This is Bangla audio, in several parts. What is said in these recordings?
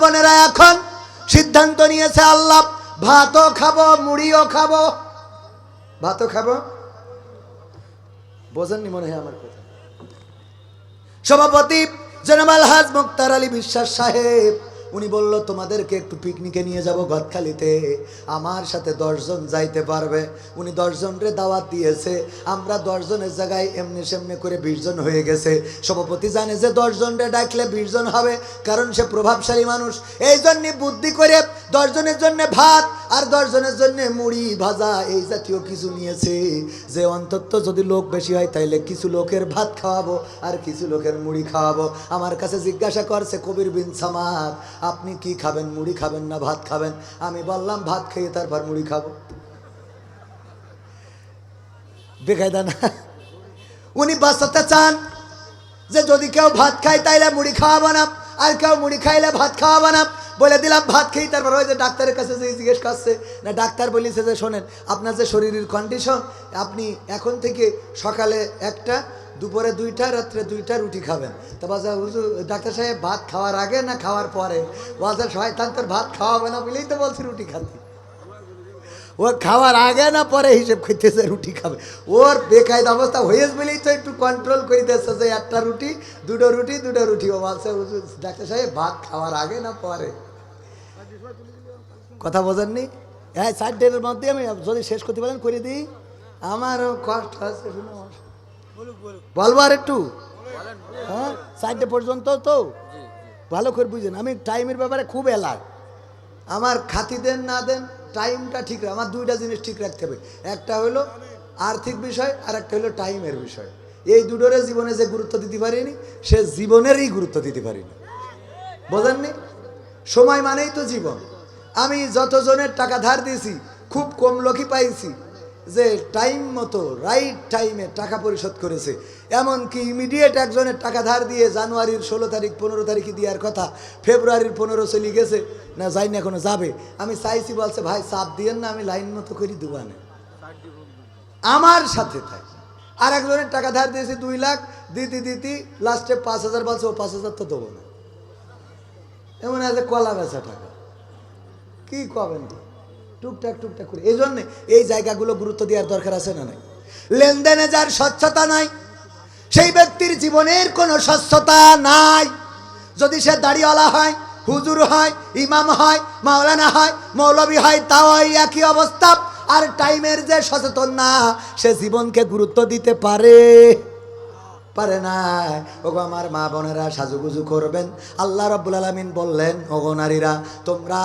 বোনেরা এখন সিদ্ধান্ত নিয়েছে, আল্লাহ ভাতও খাব, মুড়িও খাব। ভাতও খাব? বোঝেননি মনে হয় আমার কথা? সভাপতি জেনামাল হাজ মুক্তার আলী বিশ্বাস সাহেব উনি বলল, তোমাদেরকে একটু পিকনিকে নিয়ে যাব গদখালিতে। আমার সাথে দশজন যাইতে পারবে। উনি দশজনরে দাওয়াত দিয়েছে। আমরা দশজনের জায়গায় এমনি সেমনি করে বিশজন হয়ে গেছে। সভাপতি জানে যে দশজনরে ডাকলে বিশজন হবে, কারণ সে প্রভাবশালী মানুষ। এই জন্যে বুদ্ধি করে দশজনের জন্য ভাত আর দশজনের জন্য মুড়ি ভাজা, এই জাতীয় কিছু নিয়েছে। যে অন্তত যদি লোক বেশি হয়, তাইলে কিছু লোকের ভাত খাওয়াবো আর কিছু লোকের মুড়ি খাওয়াবো। আমার কাছে জিজ্ঞাসা করছে কবির বিন সামাদ, আপনি কি খাবেন? মুড়ি খাবেন না ভাত খাবেন? আমি বললাম, ভাত খেয়ে তারপর মুড়ি খাব। বেকায়দা না। উনি বাঁচাতে চান যে যদি কেউ ভাত খায়, তাইলে মুড়ি খাওয়াবো না। আর কেউ মুড়ি খাইলে ভাত খাওয়াবো না। বলে দিলাম, ভাত খেয়ে তারপর ওই যে ডাক্তারের কাছে যে জিজ্ঞেস করছে, না, ডাক্তার বলিছে যে, শোনেন, আপনার যে শরীরের কন্ডিশন আপনি এখন থেকে সকালে একটা, দুপুরে দুইটা, রাত্রে দুইটা রুটি খাবেন। তো ডাক্তার সাহেব, ভাত খাওয়ার আগে না খাওয়ার পরে? বাজার শয়তান তোর ভাত খাওয়াবে না বলেই তো বলছি রুটি খাতে ও খাওয়ার আগে না পরে হিসেব করতেছে, রুটি খাবে। ওর বেকায়দা অবস্থা হয়েছে বলেই তো একটু কন্ট্রোল করে যে, একটা রুটি, দুটো রুটি দুটো রুটি। ও বলছে ডাক্তার সাহেব, ভাত খাওয়ার আগে না পরে? কথা বোঝেননি? হ্যাঁ ষাট ডেটের মধ্যে আমি যদি শেষ করতে পারেন, করে দিই। আমারও কষ্ট আছে বলব আর একটু? হ্যাঁ চারটে পর্যন্ত তো? ভালো করে বুঝেন, আমি টাইমের ব্যাপারে খুব অ্যালার্ট আমার খাতি দেন, না দেন, টাইমটা ঠিক আমার দুইটা জিনিস ঠিক রাখতে হবে। একটা হলো আর্থিক বিষয়, আর একটা হলো টাইমের বিষয়। এই দুটোরে জীবনে যে গুরুত্ব দিতে পারিনি, সে জীবনেরই গুরুত্ব দিতে পারিনি। বোঝেননি? সময় মানেই তো জীবন। আমি যতজনের টাকা ধার দিয়েছি, খুব কম লোকই পাইছি যে টাইম মতো রাইট টাইমে টাকা পরিশোধ করেছে। এমনকি ইমিডিয়েট একজনের টাকা ধার দিয়ে জানুয়ারির ষোলো তারিখ, পনেরো তারিখে দেওয়ার কথা, ফেব্রুয়ারির পনেরো চলে গেছে, না যাই না এখনও যাবে। আমি চাইছি, বলছে, ভাই, চাপ দিয়েন না, আমি লাইন মতো করি দুবানে আমার সাথে থাকে। আর একজনের টাকা ধার দিয়েছি দুই লাখ, দিতি দিতি লাস্টে পাঁচ হাজার বলছে, ও পাঁচ হাজার তো দেবো না। এমন আছে কলা বেচা টাকা। কি কবেন? তো? টুকটাক টুকটাক করে। এই জন্যে এই জায়গাগুলো গুরুত্ব দেওয়ার দরকার আছে না নাই? লেনদেনে যার স্বচ্ছতা নাই, সেই ব্যক্তির জীবনের কোনো স্বচ্ছতা নাই। যদি সে দাড়িওয়ালা হয়, হুজুর হয়, ইমাম হয়, মাওলানা হয়, মৌলবী হয়, তাও একই অবস্থা। আর টাইমের যে সচেতন না, সে জীবনকে গুরুত্ব দিতে পারে। পারে না ওগো আমার মা বোনেরা, সাজুগুজু করবেন। আল্লাহ রব্বুল আলমিন বললেন, ওগো নারীরা, তোমরা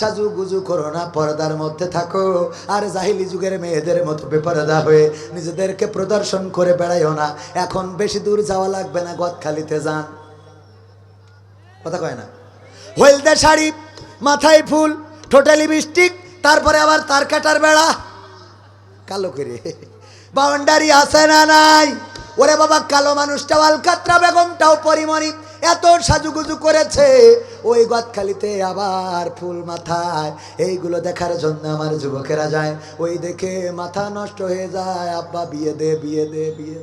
সাজুগুজু করো না, পর্দার মধ্যে থাকো। আর জাহিলি যুগের মেয়েদের মতো বেপরদা হয়ে নিজেদেরকে প্রদর্শন করে বেড়াইও না। এখন বেশি দূর যাওয়া লাগবে না, গদখালিতে যান। কথা কয় না? হলদে শাড়ি, মাথায় ফুল, ঠোঁটে লিপস্টিক তারপরে আবার তার কাটার বেড়া। কালো করে বাউন্ডারি আছে না নাই? ওরে বাবা, কালো মানুষটা আলকাত্রা, বেগমটাও পরিমণি। এত সাজুগুজু করেছে। ওই গদখালিতে আবার ফুল মাথায়। এইগুলো দেখার জন্য আমার যুবকেরা যায়। ওই দেখে মাথা নষ্ট হয়ে যায়। আব্বা, বিয়ে দে বিয়ে দে, বিয়ে।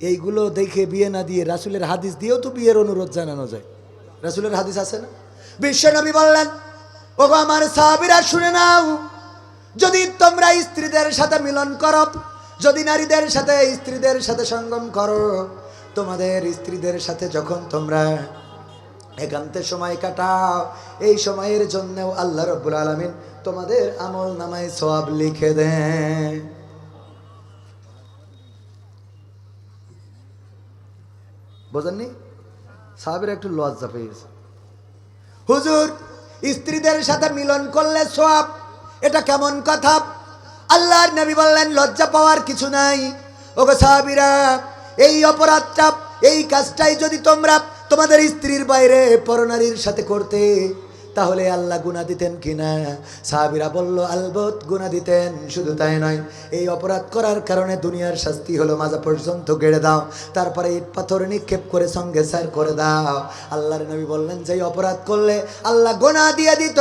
এইগুলো দেখে বিয়ে না দিয়ে রাসুলের হাদিস দিয়েও তো বিয়ের অনুরোধ জানানো যায়। রাসুলের হাদিস আছে না? বিশ্বনবী বললেন, ওগো আমার সাহাবিরা, শুনে নাও। যদি তোমরা স্ত্রীদের সাথে মিলন করো যদি নারীদের সাথে, স্ত্রীদের সাথে সঙ্গম করো, তোমাদের স্ত্রীদের সাথে যখন তোমরা একান্তে সময় কাটাও, এই সময়ের জন্যও আল্লাহ রব্বুল আলমিন তোমাদের আমল নামায় সব লিখে দেন। বোঝেননি? সাহাবের একটু লজ্জা পেয়েছে হুজুর, স্ত্রীদের সাথে মিলন করলে সব এটা কেমন কথা? আল্লাহর নবী বললেন, লজ্জা পাওয়ার কিছু নাই। ওগো সাহাবিরা, এই অপরাধটা, এই কাজটাই যদি তোমরা তোমাদের স্ত্রীর বাইরে পরনারীর সাথে করতে তাহলে আল্লাহ গুণা দিতেন কিনা? সাহাবিরা বলল আলবত গুণা দিতেন, শুধু তাই নয়। এই অপরাধ করার কারণে দুনিয়ার শাস্তি হলো মাজা পর্যন্ত গেড়ে দাও। তারপরে ইট পাথর নিক্ষেপ করে সঙ্গে স্যার করে দাও। আল্লাহর নবী বললেন যে অপরাধ করলে আল্লাহ গোনা দিয়ে দিত,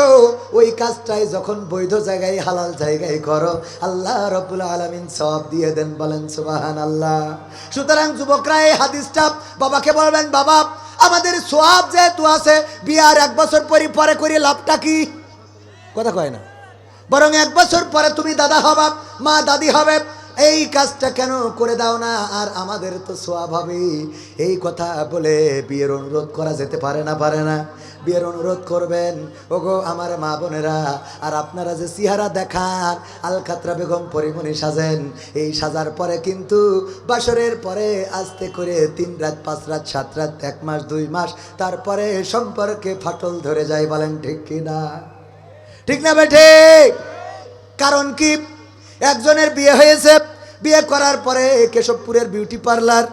ওই কাজটাই যখন বৈধ জায়গায়, হালাল জায়গায় করো। আল্লাহ রব্বুল আলমিন সব দিয়ে দেন। বলেন সুবাহান আল্লাহ সুতরাং যুবকরা, এই হাদিসটা বাবাকে বলবেন, বাবা আমাদের সোয়াব যেহেতু আছে, বিয়ার এক বছর পরে পরে করে লাভটা কি? কথা কয় না। বরং এক বছর পরে তুমি দাদা হবা, মা দাদি হবে এই কাজটা কেন করে দাও না? আর আমাদের তো সোয়াব হবে। এই কথা বলে বিয়ের অনুরোধ করা যেতে পারে না পারে না। বিয়ের অনুরোধ করবেন। ওগো আমার মা বোনেরা, আর আপনারা যে সিহারা দেখান আলকাত্রা বেগম পরিমণি সাজেন, এই সাজার পরে কিন্তু বাসরের পরে আস্তে করে তিন রাত, পাঁচ রাত, সাত রাত, এক মাস, দুই মাস, তারপরে সম্পর্কে ফাটল ধরে যায় বলেন ঠিক কিনা ঠিক না বেঠে কারণ কি? একজনের বিয়ে হয়েছে, বিয়ে করার পরে কেশবপুরের বিউটি পার্লার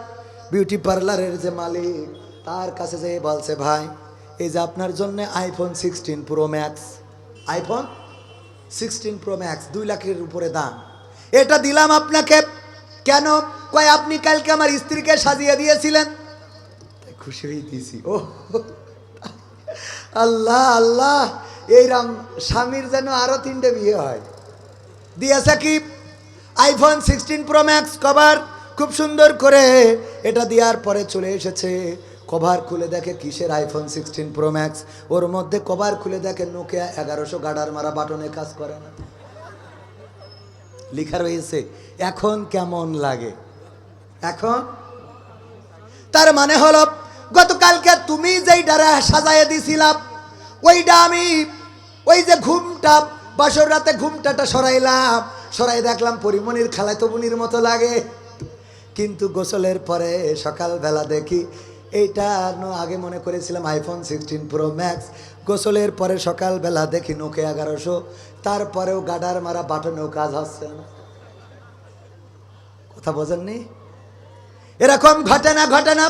বিউটি পার্লারের যে মালিক, তার কাছে যে বলছে, ভাই, এই যে আপনার জন্য iPhone sixteen Pro Max iPhone sixteen Pro Max দুই লাখের উপরে দাম। এটা দিলাম আপনাকে। কেন? কয়, আপনি কালকে আমার স্ত্রীকে সাজিয়ে দিয়েছিলেন? খুশি হয়ে দিয়েছি। ও, আল্লাহ আল্লাহ এইরাম স্বামীর যেন আরও তিনটে বিয়ে হয়। দিয়েছে কি? IPhone sixteen Pro Max cover খুব সুন্দর করে। এটা দেওয়ার পরে চলে এসেছে। কভার খুলে দেখে কিসের আইফোন সিক্সটিন প্রো ম্যাক্স ওর মধ্যে কভার খুলে দেখে নোকিয়া এগারোশো গাডার মারা বাটনে কাজ করে না। লেখা রয়েছে এখন কেমন লাগে? এখন? তার মানে হলো, গতকালকে তুমি যেই ডারা সাজায় দিছিলাম ওইটা আমি, ওই যে ঘুমটা বাসর রাতে ঘুমটাটা সরাইলাম। সরাই দেখলাম পরিমণির খালাতো বুনির মতো লাগে। কিন্তু গোসলের পরে সকালবেলা দেখি এইটা আগে মনে করেছিলাম আইফোন সিক্সটিন প্রো ম্যাক্স গোসলের পরে সকালবেলা দেখি নোকে এগারোশো। তারপরেও গাডার মারা বাটনেও কাজ হচ্ছে না। কথা বোঝেননি? এরকম ঘটনা ঘটনা।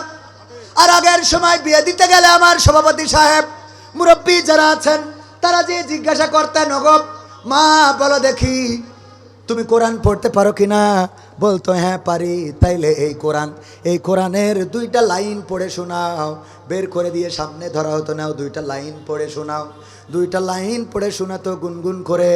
আর আগের সময় বিয়ে দিতে গেলে আমার সভাপতি সাহেব মুরব্বী যারা আছেন, তারা যে জিজ্ঞাসা করতেন, ওগো মা, বলো দেখি, তুমি কোরআন পড়তে পারো কি না বলতো হ্যাঁ পারি। তাইলে এই কোরআন, এই কোরআনের দুইটা লাইন পড়ে শোনাও। বের করে দিয়ে সামনে ধরা হতো, নাও দুইটা লাইন পড়ে শোনাও। দুইটা লাইন পড়ে শোনাতো গুনগুন করে।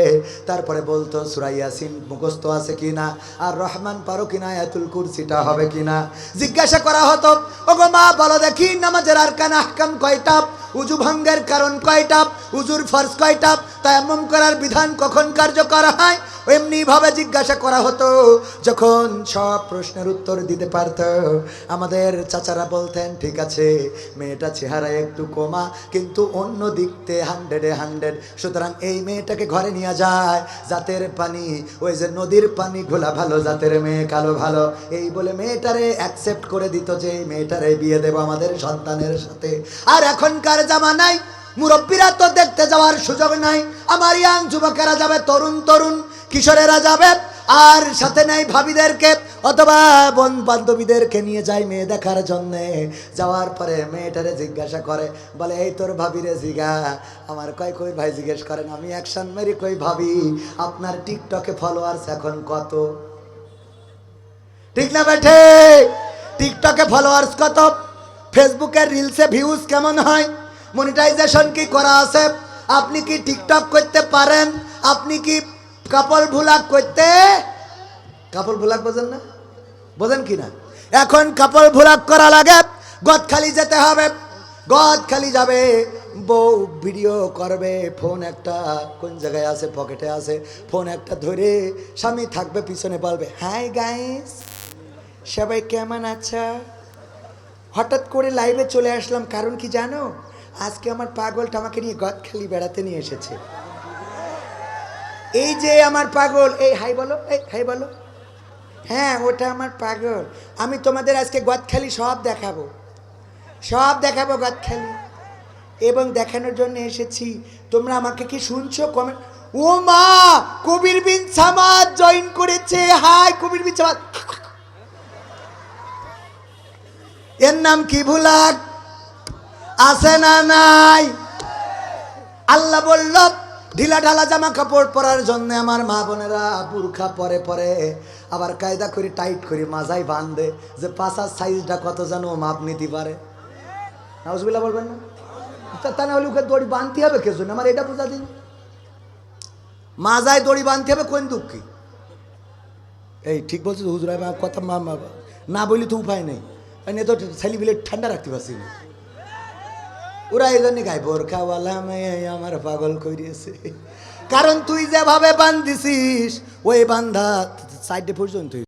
তারপরে বলতো সুরাইয়াসিন মুখস্থ আছে কিনা? আর রহমান পারো কিনা? এতুল কুরসিটা হবে কিনা? জিজ্ঞাসা করা হতো, ওগো মা, বলো দেখি, নামাজের আর কান আহকাম কয়টা? উজু ভঙ্গের কারণ কয়টা? উজুর ফরজ কয়টা? এমন করার বিধান কখন কার্যকর হয়? এমনি ভাবে জিজ্ঞাসা করা হতো, যখন সব প্রশ্নের উত্তর দিতে পারত। আমাদের চাচারা বলতেন, ঠিক আছে, মেয়েটা চেহারায় একটু কমা, কিন্তু অন্য দিকতে হান্ড্রেডে হান্ড্রেড। সুতরাং এই মেয়েটাকে ঘরে নিয়ে যায়, জাতের পানি, ওই যে নদীর পানি, ঘোলা ভালো, জাতের মেয়ে, কালো ভালো। এই বলে মেয়েটারে অ্যাকসেপ্ট করে দিত যে, এই মেয়েটারে বিয়ে দেবো আমাদের সন্তানের সাথে। আর এখনকার জামানায় মুরব্বীরা তো দেখতে যাওয়ার সুযোগ নাই। আমার ইয়াং যুবকেরা যাবে, তরুণ তরুণ, কিশোরেরা যাবে, আর সাথে নেই ভাবিদেরকে, অথবা বন বান্ধবীদেরকে নিয়ে যায় মেয়ে দেখার জন্যে। যাওয়ার পরে মেয়েটারে জিজ্ঞাসা করে, বলে, এই তোর ভাবিরে জিগা, আমার কয় কই ভাই জিজ্ঞেস করেন? আমি অ্যাকশন মেরি কই ভাবি? আপনার টিকটকে ফলোয়ার্স এখন কত? ঠিক না বেঠে? টিকটকে ফলোয়ার্স কত? ফেসবুকের রিলসে ভিউজ কেমন হয়? মনিটাইজেশন কি করা আছে? আপনি কি টিকটক করতে পারেন? আপনি কি কাপল ভুলাক করতে? কাপল ভুলাক বোঝেন না? বোঝেন কি না? এখন কাপল ভুলাক করা লাগে গদখালি যেতে হবে। গদখালি যাবে, বউ ভিডিও করবে ফোন একটা কোন জায়গায় আছে পকেটে আছে ফোন একটা ধরে স্বামী থাকবে, পিছনে বলবে হাই গাইস সবাই কেমন আছো? হঠাৎ করে লাইভে চলে আসলাম, কারণ কি জানো? আজকে আমার পাগলটা আমাকে নিয়ে গদখালি বেড়াতে নিয়ে এসেছে। এই যে আমার পাগল, এই, হাই বলো, এই, হাই বলো। হ্যাঁ ওটা আমার পাগল। আমি তোমাদের আজকে গদখালি সব দেখাবো। সব দেখাবো গদখালি এবং দেখানোর জন্য এসেছি। তোমরা আমাকে কি শুনছো? কমেন্ট ও মা, কবির বিন সামাদ জয়েন করেছে। হাই, কবির বিন সামাদ। এর নাম কি ভুলাক আছে না নাই? আল্লাহ বলল, ঢিলা ঢালা জামা কাপড় পরার জন্য আমার মা বোনেরা বুরখা পরে পরে আবার কায়দা করে, টাইট করে, মাজাই বাঁধে যে পাশার সাইজটা কত যেন মাপ নিতে পারে। নাউজবিল্লা বলবেন না? তা- না হলে ওকে দড়ি বাঁধতে হবে কে জন্য? আমার এটা বোঝা দিন। মাজায় দড়ি বাঁধতে হবে কোন দুঃখী? এই ঠিক বলছো হুজুর কথা মা- না বলি তো উপায় নেই। তো ছেলে বিলে ঠান্ডা রাখতে পারছি না। ওরা এই জন্য গাই, বোরখাওয়ালা মেয়ে আমার পাগল করিয়েছে কারণ তুই যেভাবে বান্ধিছিস, ওই বান্ধা সাইডে পর্যন্ত